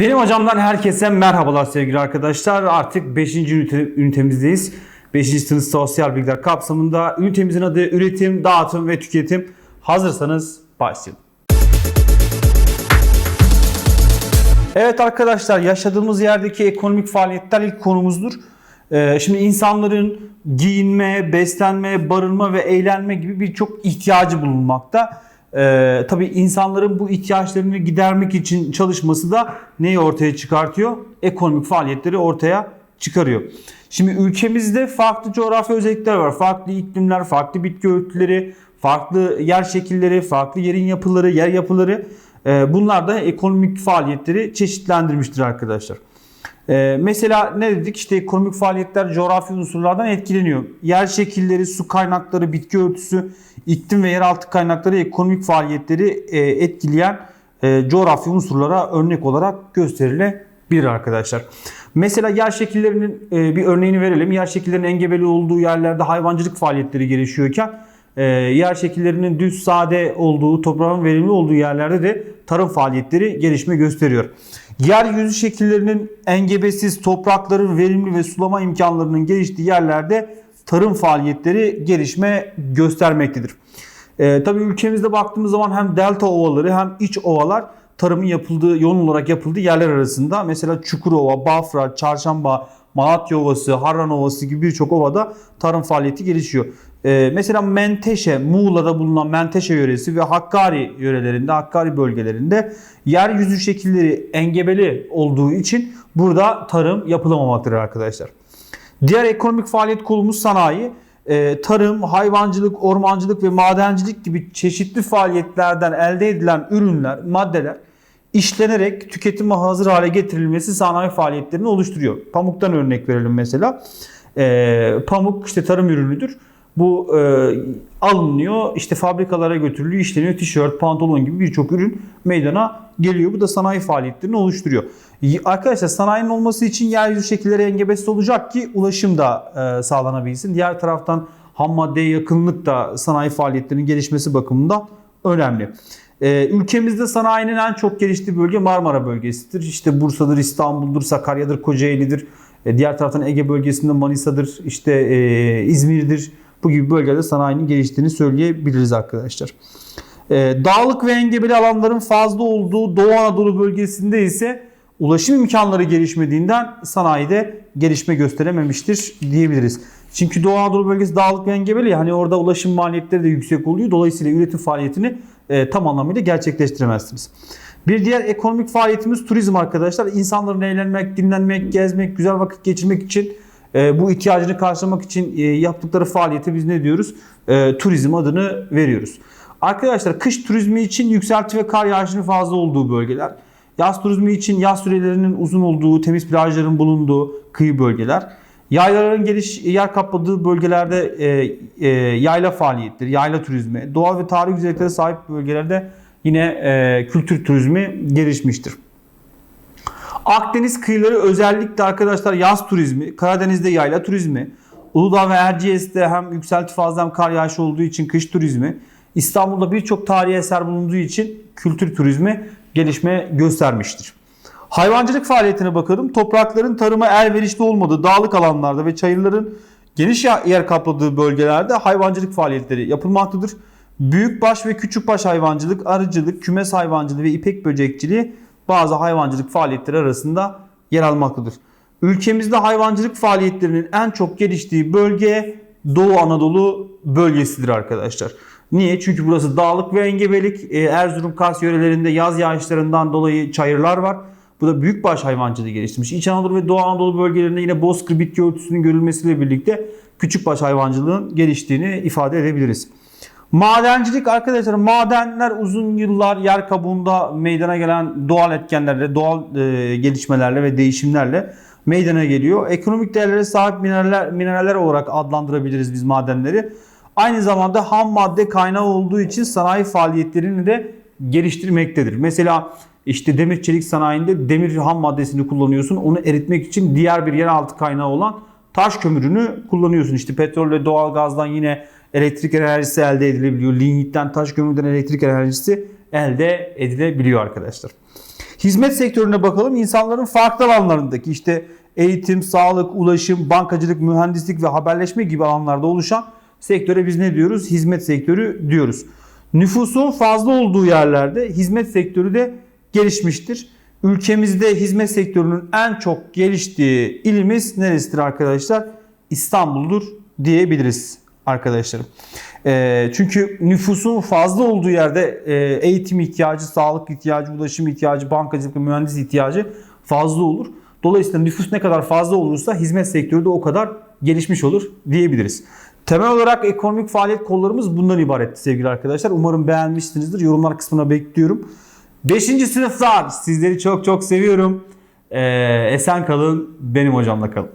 Benim hocamdan herkese merhabalar sevgili arkadaşlar. Artık 5. ünite, ünitemizdeyiz. 5. sınıf sosyal bilgiler kapsamında ünitemizin adı üretim, dağıtım ve tüketim. Hazırsanız başlayalım. Evet arkadaşlar yaşadığımız yerdeki ekonomik faaliyetler ilk konumuzdur. Ee, şimdi insanların giyinme, beslenme, barınma ve eğlenme gibi birçok ihtiyacı bulunmakta. Ee, tabii insanların bu ihtiyaçlarını gidermek için çalışması da neyi ortaya çıkartıyor? Ekonomik faaliyetleri ortaya çıkarıyor. Şimdi ülkemizde farklı coğrafi özellikler var. Farklı iklimler, farklı bitki örtüleri, farklı yer şekilleri, farklı yerin yapıları, yer yapıları. Ee, bunlar da ekonomik faaliyetleri çeşitlendirmiştir arkadaşlar. Ee, mesela ne dedik işte ekonomik faaliyetler coğrafi unsurlardan etkileniyor. Yer şekilleri, su kaynakları, bitki örtüsü, iklim ve yeraltı kaynakları ekonomik faaliyetleri e, etkileyen e, coğrafi unsurlara örnek olarak gösterilebilir arkadaşlar. Mesela yer şekillerinin e, bir örneğini verelim. Yer şekillerinin engebeli olduğu yerlerde hayvancılık faaliyetleri gelişiyorken e, yer şekillerinin düz sade olduğu, toprağın verimli olduğu yerlerde de tarım faaliyetleri gelişme gösteriyor. Yeryüzü şekillerinin engebesiz, toprakların verimli ve sulama imkanlarının geliştiği yerlerde tarım faaliyetleri gelişme göstermektedir. E, tabii ülkemizde baktığımız zaman hem delta ovaları hem iç ovalar tarımın yapıldığı, yoğun olarak yapıldığı yerler arasında. Mesela Çukurova, Bafra, Çarşamba, Malatya Ovası, Harran Ovası gibi birçok ovada tarım faaliyeti gelişiyor. Ee, mesela Menteşe, Muğla'da bulunan Menteşe yöresi ve Hakkari yörelerinde, Hakkari bölgelerinde yeryüzü şekilleri engebeli olduğu için burada tarım yapılamamaktadır arkadaşlar. Diğer ekonomik faaliyet kolumuz sanayi. Ee, tarım, hayvancılık, ormancılık ve madencilik gibi çeşitli faaliyetlerden elde edilen ürünler, maddeler işlenerek tüketime hazır hale getirilmesi sanayi faaliyetlerini oluşturuyor. Pamuktan örnek verelim mesela. Ee, pamuk işte tarım ürünüdür. Bu e, alınıyor, işte fabrikalara götürülüyor, işleniyor. Tişört, pantolon gibi birçok ürün meydana geliyor. Bu da sanayi faaliyetlerini oluşturuyor. Arkadaşlar sanayinin olması için yeryüzü şekilleri engebesiz olacak ki ulaşım da e, sağlanabilsin. Diğer taraftan ham maddeye yakınlık da sanayi faaliyetlerinin gelişmesi bakımından önemli. Ee, ülkemizde sanayinin en çok geliştiği bölge Marmara bölgesidir. İşte Bursa'dır, İstanbul'dur, Sakarya'dır, Kocaeli'dir. E, diğer taraftan Ege bölgesinde Manisa'dır, işte e, İzmir'dir. Bu gibi bölgelerde sanayinin geliştiğini söyleyebiliriz arkadaşlar. E, dağlık ve engebeli alanların fazla olduğu Doğu Anadolu bölgesinde ise ulaşım imkanları gelişmediğinden sanayide gelişme gösterememiştir diyebiliriz. Çünkü Doğu Anadolu bölgesi dağlık ve engebeli ya, hani orada ulaşım maliyetleri de yüksek oluyor. Dolayısıyla üretim faaliyetini e, tam anlamıyla gerçekleştiremezsiniz. Bir diğer ekonomik faaliyetimiz turizm arkadaşlar. İnsanların eğlenmek, dinlenmek, gezmek, güzel vakit geçirmek için e, bu ihtiyacını karşılamak için e, yaptıkları faaliyete biz ne diyoruz? E, turizm adını veriyoruz. Arkadaşlar kış turizmi için yükselti ve kar yağışının fazla olduğu bölgeler. Yaz turizmi için yaz sürelerinin uzun olduğu, temiz plajların bulunduğu kıyı bölgeler. Yaylaların geliş yer kapladığı bölgelerde e, e, yayla faaliyetleri, yayla turizmi, doğal ve tarihi güzelliklere sahip bölgelerde yine e, kültür turizmi gelişmiştir. Akdeniz kıyıları özellikle arkadaşlar yaz turizmi, Karadeniz'de yayla turizmi, Uludağ ve Erciyes'te hem yükselti fazla hem kar yağışı olduğu için kış turizmi, İstanbul'da birçok tarihi eser bulunduğu için kültür turizmi gelişme göstermiştir. Hayvancılık faaliyetine bakalım. Toprakların tarıma elverişli olmadığı dağlık alanlarda ve çayırların geniş yer kapladığı bölgelerde hayvancılık faaliyetleri yapılmaktadır. Büyükbaş ve küçükbaş hayvancılık, arıcılık, kümes hayvancılığı ve ipek böcekçiliği bazı hayvancılık faaliyetleri arasında yer almaktadır. Ülkemizde hayvancılık faaliyetlerinin en çok geliştiği bölge Doğu Anadolu bölgesidir arkadaşlar. Niye? Çünkü burası dağlık ve engebelik. Ee, Erzurum, Kars yörelerinde yaz yağışlarından dolayı çayırlar var. Bu da büyükbaş hayvancılığı geliştirmiş. İç Anadolu ve Doğu Anadolu bölgelerinde yine bozkır bitki örtüsünün görülmesiyle birlikte küçükbaş hayvancılığın geliştiğini ifade edebiliriz. Madencilik arkadaşlar madenler uzun yıllar yer kabuğunda meydana gelen doğal etkenlerle, doğal e, gelişmelerle ve değişimlerle meydana geliyor. Ekonomik değerlere sahip mineraller, mineraller olarak adlandırabiliriz biz madenleri. Aynı zamanda ham madde kaynağı olduğu için sanayi faaliyetlerini de geliştirmektedir. Mesela işte demir çelik sanayinde demir ham maddesini kullanıyorsun. Onu eritmek için diğer bir yeraltı kaynağı olan taş kömürünü kullanıyorsun. İşte petrol ve doğal gazdan yine elektrik enerjisi elde edilebiliyor. Lignitten, taş kömürden elektrik enerjisi elde edilebiliyor arkadaşlar. Hizmet sektörüne bakalım. İnsanların farklı alanlarındaki işte eğitim, sağlık, ulaşım, bankacılık, mühendislik ve haberleşme gibi alanlarda oluşan sektöre biz ne diyoruz? Hizmet sektörü diyoruz. Nüfusun fazla olduğu yerlerde hizmet sektörü de gelişmiştir. Ülkemizde hizmet sektörünün en çok geliştiği ilimiz neresidir arkadaşlar? İstanbul'dur diyebiliriz arkadaşlarım. Ee, çünkü nüfusun fazla olduğu yerde e, eğitim ihtiyacı, sağlık ihtiyacı, ulaşım ihtiyacı, bankacılık ve mühendis ihtiyacı fazla olur. Dolayısıyla nüfus ne kadar fazla olursa hizmet sektörü de o kadar gelişmiş olur diyebiliriz. Temel olarak ekonomik faaliyet kollarımız bundan ibaretti sevgili arkadaşlar. Umarım beğenmişsinizdir. Yorumlar kısmına bekliyorum. 5. sınıflar sizleri çok çok seviyorum. Ee, esen kalın, benim hocamla kalın.